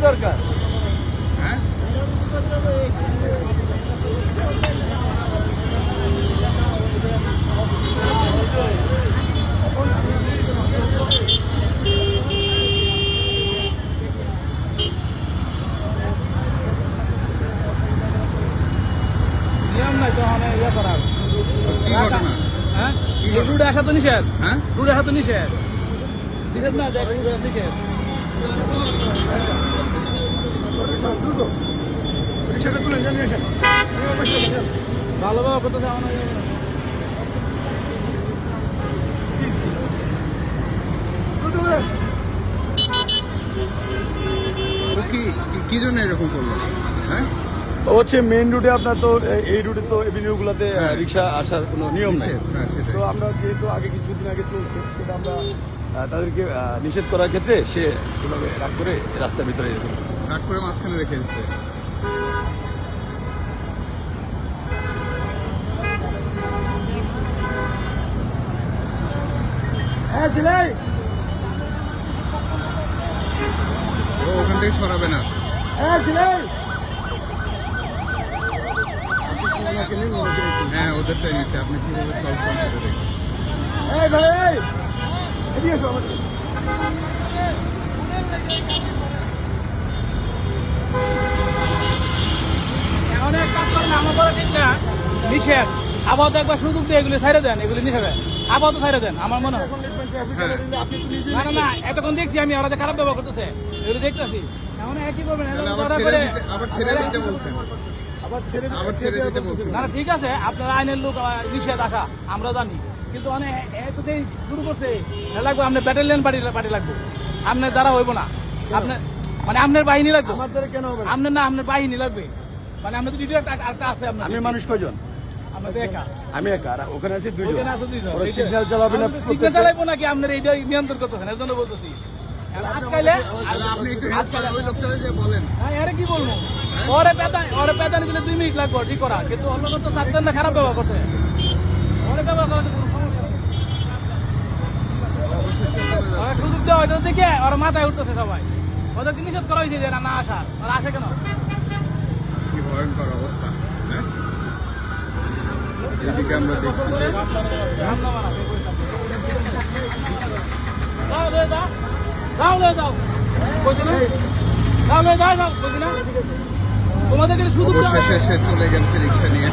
দরকার। হ্যাঁ? নিয়ম নাই তো মানে ইয়ে হ্যাঁ? রুটে আসা তো নিষেধ। হ্যাঁ? রুটে আসা তো নিষেধ। নিষেধ না দেখ আসা নিষেধ। ভালোভাবে কি কি- জন্য এরকম করল হ্যাঁ হচ্ছে মেইন রুটে আপনার তো এই রুটে তো এভিনিউগুলোতে হ্যাঁ। রিক্সা আসার কোনো নিয়ম নাই নিষেধ, হ্যাঁ। তো আমরা যেহেতু আগে কিছুদিন আগে চলছে সেটা আমরা তাদেরকে নিষেধ করার ক্ষেত্রে সে এভাবে রাগ করে রাস্তার ভিতরে রাগ করে মাঝখানে রেখে দিচ্ছে হ্যাঁ ও ওখান থেকে সরাবে না। হ্যাঁ ছিলাই হ্যাঁ নিচ্ছে আপনি কীভাবে সলভ এই ভাই এই এসো আমাদের এখন কাজ করেন আমার বড় ঠিক না নিষেধ। আপাতত একবার সুযোগ দিয়ে এগুলি ছাইড়ে দেন এগুলি নিষেধ। আপাতত ছাইড়ে দেন আমার মনে হয়। এখন দেখবেন ট্রাফিক হ্যাঁ। আপনি তো নিজে না না না এতক্ষণ দেখছি আমি ওরা যে খারাপ ব্যবহার করতেছে এগুলো দেখতেছি। এখন একই করবেন আবার ছেড়ে দিতে আবার ছেড়ে দিতে বলছেন। আবার ছেড়ে দিতে বলছেন। না না ঠিক আছে আপনার আইনের লোক নিষেধ আসা আমরা জানি। কিন্তু অনেক এতটাই শুরু করছে। এ লাগবে আপনার ব্যাটালিয়ন পার্টি পার্টি লাগবে। আপনার দ্বারা হইব না। আপনার মানে আপনার বাহিনী লাগবে। কেন হবে না? আপনার না আপনার বাহিনী লাগবে। মানে আপনার তো একটা- আছে আপনার আমি মানুষ কয়জন? আপনার তো একা। আমি একা ওখানে আছে দুইজন। ওখানে আছে দুইজন। ওরা এইটা- সিগন্যাল চালাবে না আমরা তো সিগন্যাল চালাইবো নাকি? আপনার এইটা নিয়ন্ত্রণ করতেছেন এর জন্য বলতেছি। হ্যাঁ কি বলব? ওরে পেতা দুই মিনিট লাগবে ঠিক করা। কিন্তু অন্য তো চাচ্ছেন না খারাপ ব্যবহার করতে ওরে ব্যবহার করাতে কোনো সমস্যা নেই। অবশেষে বলে দাও। ওরা সুযোগ দেওয়া হয়তো দেখে ওরা মাথায় উঠতেছে সবাই। ওদেরকে নিষেধ করা হয়েছে যে না আসার। ওরা আসে কেন? কি ভয়ঙ্কর অবস্থা হ্যাঁ? এদিকে আমরা দেখছি। যাও রে, যাও। যাও যাও। যাও যাও যাও। কইছি শুধু সে চলে গেছে রিক্সা নিয়ে।